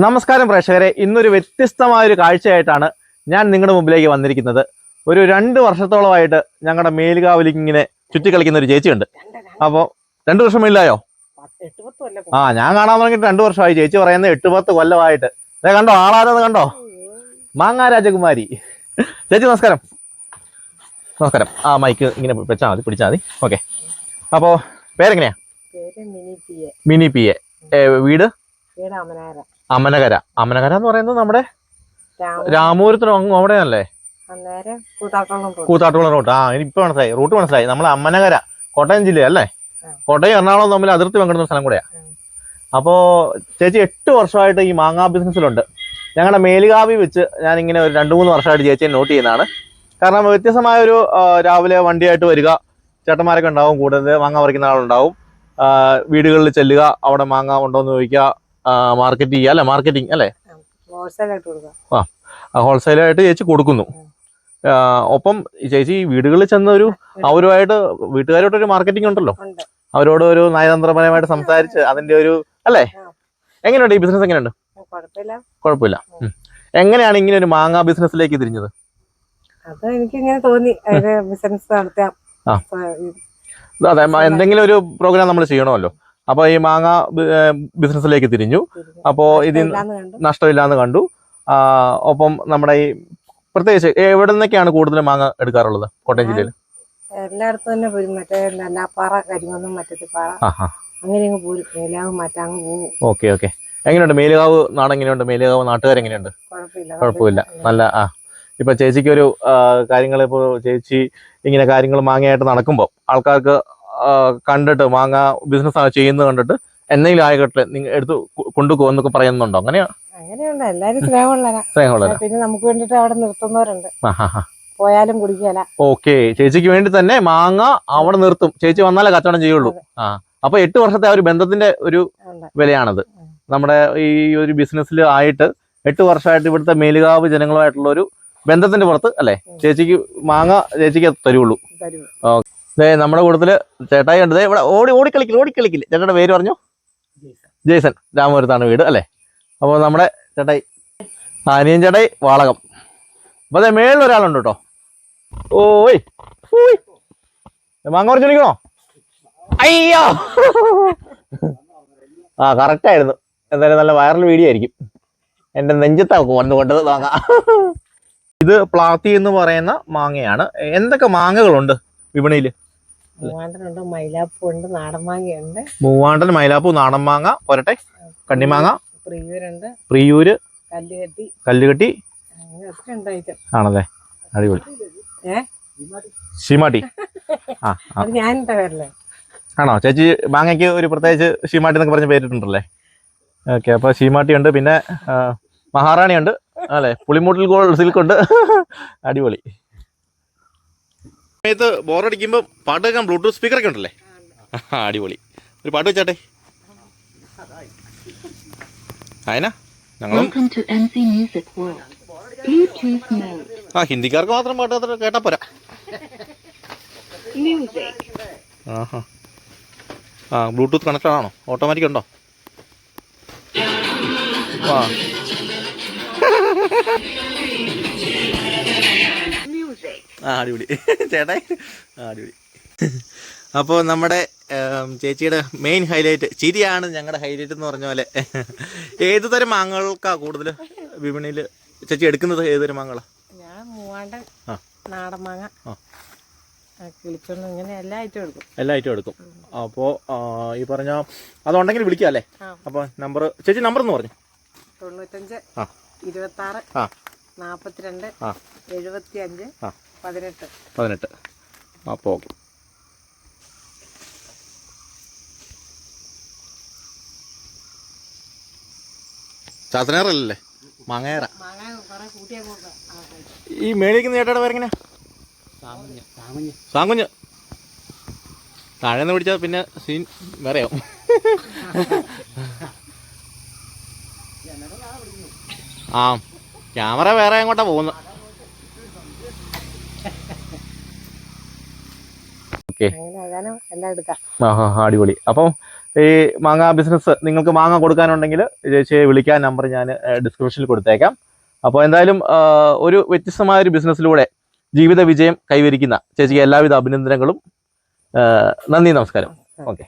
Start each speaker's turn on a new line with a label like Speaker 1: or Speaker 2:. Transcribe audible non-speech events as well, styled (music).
Speaker 1: നമസ്കാരം പ്രേക്ഷകരെ. ഇന്നൊരു വ്യത്യസ്തമായ ഒരു കാഴ്ചയായിട്ടാണ് ഞാൻ നിങ്ങളുടെ മുമ്പിലേക്ക് വന്നിരിക്കുന്നത്. ഒരു രണ്ട് വർഷത്തോളമായിട്ട് ഞങ്ങളുടെ മേലുകാവലിക്ക് ഇങ്ങനെ ചുറ്റിക്കളിക്കുന്ന ഒരു ചേച്ചിയുണ്ട്. അപ്പോൾ രണ്ട് വർഷം ഇല്ലായോ ആ ഞാൻ കാണാൻ തുടങ്ങിയിട്ട് രണ്ട് വർഷമായി. ചേച്ചി പറയുന്നത് എട്ട് പത്ത് കൊല്ലമായിട്ട്. ദേ കണ്ടോ ആളാരത് കണ്ടോ? മാങ്ങാ രാജകുമാരി. ചേച്ചി നമസ്കാരം. നമസ്കാരം. ആ മൈക്ക് ഇങ്ങനെ വെച്ചാൽ മതി പിടിച്ചാൽ മതി. ഓക്കെ അപ്പോൾ പേരെങ്ങനെയാ?
Speaker 2: പേര് മിനി പി എ.
Speaker 1: വീട്? അമനകര അമനകര എന്ന് പറയുന്നത് നമ്മുടെ
Speaker 2: രാമ
Speaker 1: രാമപുരത്തിന് അവിടെയാണല്ലേ? അവിടെയല്ലേ
Speaker 2: അന്നേരം കൂത്താട്ടോളം തോന്നും
Speaker 1: കൂത്താട്ടുകുള റൂട്ട് ആ ഇപ്പൊ മനസ്സിലായി. റൂട്ട് മനസ്സിലായി. നമ്മൾ അമ്മനകര കോട്ടയം ജില്ല അല്ലേ. കോട്ടയം എറണാകുളം തമ്മിൽ അതിർത്തി പങ്കിടുന്ന സ്ഥലം കൂടെയാ. അപ്പോ ചേച്ചി എട്ട് വർഷമായിട്ട് ഈ മാങ്ങാ ബിസിനസ്സിലുണ്ട്. ഞങ്ങളുടെ മേലുകാവി വെച്ച് ഞാൻ ഇങ്ങനെ ഒരു രണ്ട് മൂന്ന് വർഷമായിട്ട് ചേച്ചിയെ നോട്ട് ചെയ്യുന്നതാണ്. കാരണം വ്യത്യസ്തമായ ഒരു രാവിലെ വണ്ടിയായിട്ട് വരിക ചേട്ടന്മാരൊക്കെ ഉണ്ടാവും കൂടുതൽ മാങ്ങ പറിക്കുന്ന ആളുണ്ടാവും. വീടുകളിൽ ചെല്ലുക അവിടെ മാങ്ങ ഉണ്ടോ എന്ന് ചോദിക്കുക മാർക്കറ്റ് ചെയ്യുക അല്ലെ? മാർക്കറ്റിംഗ് അല്ലെ?
Speaker 2: ഹോൾസെയിലായിട്ട് കൊടുക്കാം.
Speaker 1: ഹോൾസെയിലായിട്ട് ചേച്ചി കൊടുക്കുന്നു. ഒപ്പം ചേച്ചി ഈ വീടുകളിൽ ചെന്ന ഒരു അവരുമായിട്ട് വീട്ടുകാരോട്ടൊരു മാർക്കറ്റിംഗ് ഉണ്ടല്ലോ.
Speaker 2: ഉണ്ട്.
Speaker 1: അവരോട് ഒരു നയതന്ത്രപരമായിട്ട് സംസാരിച്ച് അതിന്റെ ഒരു അല്ലേ?
Speaker 2: ആ.
Speaker 1: എങ്ങനെയുണ്ട് ഈ ബിസിനസ് എങ്ങനെയുണ്ട്?
Speaker 2: കുഴപ്പമില്ല.
Speaker 1: എങ്ങനെയാണ് ഇങ്ങനെ ഒരു മാങ്ങ ബിസിനസ്സിലേക്ക് തിരിഞ്ഞത്?
Speaker 2: അത് എനിക്ക് ഇങ്ങനെ തോന്നി ബിസിനസ് നടത്താം.
Speaker 1: ആ. അതെ എന്തെങ്കിലും ഒരു പ്രോഗ്രാം നമ്മൾ ചെയ്യണമല്ലോ. അപ്പൊ ഈ മാങ്ങ ബിസിനസ്സിലേക്ക് തിരിഞ്ഞു.
Speaker 2: അപ്പോൾ
Speaker 1: അപ്പോ ഇതിൽ നഷ്ടമില്ലാന്ന് കണ്ടു. ഒപ്പം നമ്മുടെ ഈ പ്രത്യേകിച്ച് എവിടെ നിന്നൊക്കെയാണ് കൂടുതൽ മാങ്ങ എടുക്കാറുള്ളത് കോട്ടയം ജില്ലയിൽ
Speaker 2: എല്ലായിടത്തും തന്നെ പോരും മറ്റേ നെല്ലാപ്പാറ കരിമൊന്നും
Speaker 1: മറ്റേ പാറ.
Speaker 2: അങ്ങനെ അങ്ങ് പോരും. മേലാവ് മാറ്റാങ്ങ് പോവും.
Speaker 1: Okay okay. എങ്ങനെയുണ്ട്? മേലുകാവ് നാട് എങ്ങനെയുണ്ട്? മേലുകാവ് നാട്ടുകാർ എങ്ങനെയുണ്ട്?
Speaker 2: കുഴപ്പമില്ല.
Speaker 1: നല്ല ആ. ഇപ്പൊ ചേച്ചിക്ക് ഒരു കാര്യങ്ങൾ ഇപ്പോൾ ചേച്ചി ഇങ്ങനെ കാര്യങ്ങൾ മാങ്ങയായിട്ട് നടക്കുമ്പോൾ ആൾക്കാർക്ക് കണ്ടിട്ട് മാങ്ങ ബിസിനസ് ചെയ്യുന്നത് കണ്ടിട്ട് എന്തെങ്കിലും ആയിക്കോട്ടെ നിങ്ങൾ എടുത്ത് കൊണ്ടുപോകുന്നൊക്കെ പറയുന്നുണ്ടോ? അങ്ങനെയാ?
Speaker 2: അങ്ങനെയുണ്ട്. എല്ലാരും സ്നേഹമുള്ളവരാ.
Speaker 1: സ്നേഹമുള്ള
Speaker 2: പിന്നെ നമുക്ക് വേണ്ടിട്ട് അവിടെ നിർത്തുന്നവരുണ്ട്. പോയാലും കുടിക്കല.
Speaker 1: ഓക്കെ. ചേച്ചിക്ക് വേണ്ടി തന്നെ മാങ്ങ അവിടെ നിർത്തും. ചേച്ചി വന്നാലേ കച്ചവടം ചെയ്യുള്ളൂ. ആ. അപ്പൊ എട്ട് വർഷത്തെ ആ ഒരു ബന്ധത്തിന്റെ ഒരു വിലയാണത്. നമ്മുടെ ഈ ഒരു ബിസിനസ്സിൽ ആയിട്ട് എട്ട് വർഷമായിട്ട് ഇവിടുത്തെ മേലുകാവ് ജനങ്ങളുമായിട്ടുള്ള ഒരു ബന്ധത്തിന്റെ പുറത്ത് അല്ലേ? ചേച്ചിക്ക് മാങ്ങ ചേച്ചിക്ക് തരുള്ളൂ.
Speaker 2: തരും
Speaker 1: ദേ നമ്മുടെ കൂട്ടത്തിൽ ചേട്ടായി ഉണ്ട് ദേ ഇവിടെ ഓടി ഓടിക്കളിക്കില്ല ഓടിക്കളിക്കില്ല ചേട്ടയുടെ പേര് പറഞ്ഞു? ജേസൺ രാമപുരത്താണ് വീട് അല്ലേ? അപ്പോൾ നമ്മുടെ ചേട്ടായി ആനിയൻ ചേട്ടായി വാളകം. അപ്പൊ അതെ മേളിൽ ഒരാളുണ്ട് കേട്ടോ. ഓയ് ഓയ് മാങ്ങ പറിച്ചു വിളിക്കണോ അയ്യോ. ആ കറക്റ്റ് ആയിരുന്നു. എന്തായാലും നല്ല വൈറൽ വീഡിയോ ആയിരിക്കും. എന്റെ നെഞ്ചത്താക്കും വന്നു കൊണ്ടത് മാങ്ങ. ഇത് പ്ലാത്തി എന്ന് പറയുന്ന മാങ്ങയാണ്. എന്തൊക്കെ മാങ്ങകളുണ്ട് വിപണിയിൽ
Speaker 2: മൂവാണ്ടനുണ്ട് മൈലാപ്പുണ്ട് നാടൻ മാങ്ങയുണ്ട്.
Speaker 1: മൂവാണ്ടൻ മൈലാപ്പൂ നാടൻ മാങ്ങ പോരട്ടെ? കണ്ണിമാങ്ങ
Speaker 2: പ്രിയൂരുണ്ട്.
Speaker 1: പ്രിയൂര്.
Speaker 2: കല്ലുകെട്ടി.
Speaker 1: കല്ലുകെട്ടി. ആണല്ലേ? അടിപൊളി. ഷീമാട്ടി ആ
Speaker 2: ഞാൻ പേരല്ലേ
Speaker 1: ആണോ? ചേച്ചി മാങ്ങയ്ക്ക് ഒരു പ്രത്യേകിച്ച് ഷീമാട്ടി എന്നൊക്കെ പറഞ്ഞ പേരിട്ടുണ്ടല്ലേ ഓക്കെ അപ്പൊ ഷീമാട്ടി ഉണ്ട് പിന്നെ മഹാറാണി ഉണ്ട് അല്ലെ? പുളിമൂട്ടിൽ ഗോൾഡ് സിൽക്ക് ഉണ്ട് അടിപൊളി. സമയത്ത് ബോറടിക്കുമ്പോൾ പാട്ട് കേൾക്കാൻ ബ്ലൂടൂത്ത് സ്പീക്കറൊക്കെ ഉണ്ടല്ലേ ആ, അടിപൊളി ഒരു പാട്ട് വെച്ചാട്ടെ അതിനാ ഞങ്ങളും
Speaker 3: Welcome to NC Music World. Bluetooth mode.
Speaker 1: ആ ഹിന്ദിക്കാർക്ക് മാത്രം പാട്ട് അത്ര കേട്ടാ പോരാ. ആഹാ ആ ബ്ലൂടൂത്ത് കണക്റ്റഡ് ആണോ ഓട്ടോമാറ്റിക് ഉണ്ടോ ആ. ആ അടിപൊളി. ചേട്ടാ ആ അടിപൊളി. അപ്പോൾ നമ്മുടെ ചേച്ചിയുടെ മെയിൻ ഹൈലൈറ്റ് ചിരിയാണ് ഞങ്ങളുടെ ഹൈലൈറ്റ് എന്ന് പറഞ്ഞ പോലെ. ഏത് തരം മാങ്ങകൾക്കാണ് കൂടുതൽ വിപണിയിൽ ചേച്ചി എടുക്കുന്നത്? ഏത് തരം മാങ്ങകളാ?
Speaker 2: ഞാൻ മൂവാണ്ടൻ
Speaker 1: ആ.
Speaker 2: നാടൻ മാങ്ങ. എല്ലാ ഐറ്റം എടുക്കും.
Speaker 1: അപ്പോ അപ്പോൾ ഈ പറഞ്ഞ അതുണ്ടെങ്കിൽ വിളിക്കാം അല്ലേ. അപ്പോൾ നമ്പർ ചേച്ചി നമ്പർ എന്ന് പറഞ്ഞു.
Speaker 2: തൊണ്ണൂറ്റഞ്ച്
Speaker 1: ഇരുപത്തി
Speaker 2: ആറ്
Speaker 1: നാപ്പത്തിരണ്ട്
Speaker 2: നാൽപ്പത്തിരണ്ട് എഴുപത്തി അഞ്ച്. പതിനെട്ട്.
Speaker 1: പതിനെട്ട്. അപ്പോൾ ഓക്കെ. ചാത്തനേറല്ലേ മങ്ങേറ ഈ മേളിക്ക് ചേട്ടയുടെ പേരെങ്ങനെ സാങ്കുഞ്ഞ് താഴേന്ന് പിടിച്ചാൽ പിന്നെ സീൻ വേറെയാവും. (laughs) ആ ക്യാമറ വേറെ എങ്ങോട്ടാ പോകുന്നത്. ഓക്കെ. അടിപൊളി. അപ്പം ഈ മാങ്ങ ബിസിനസ് നിങ്ങൾക്ക് മാങ്ങ കൊടുക്കാനുണ്ടെങ്കിൽ ചേച്ചിയെ വിളിക്കാൻ നമ്പർ ഞാൻ ഡിസ്ക്രിപ്ഷനിൽ കൊടുത്തേക്കാം. അപ്പോൾ എന്തായാലും ഒരു വ്യത്യസ്തമായ ഒരു ബിസിനസ്സിലൂടെ ജീവിത വിജയം കൈവരിക്കുന്ന ചേച്ചിക്ക് എല്ലാവിധ അഭിനന്ദനങ്ങളും. നന്ദി നമസ്കാരം. ഓക്കെ.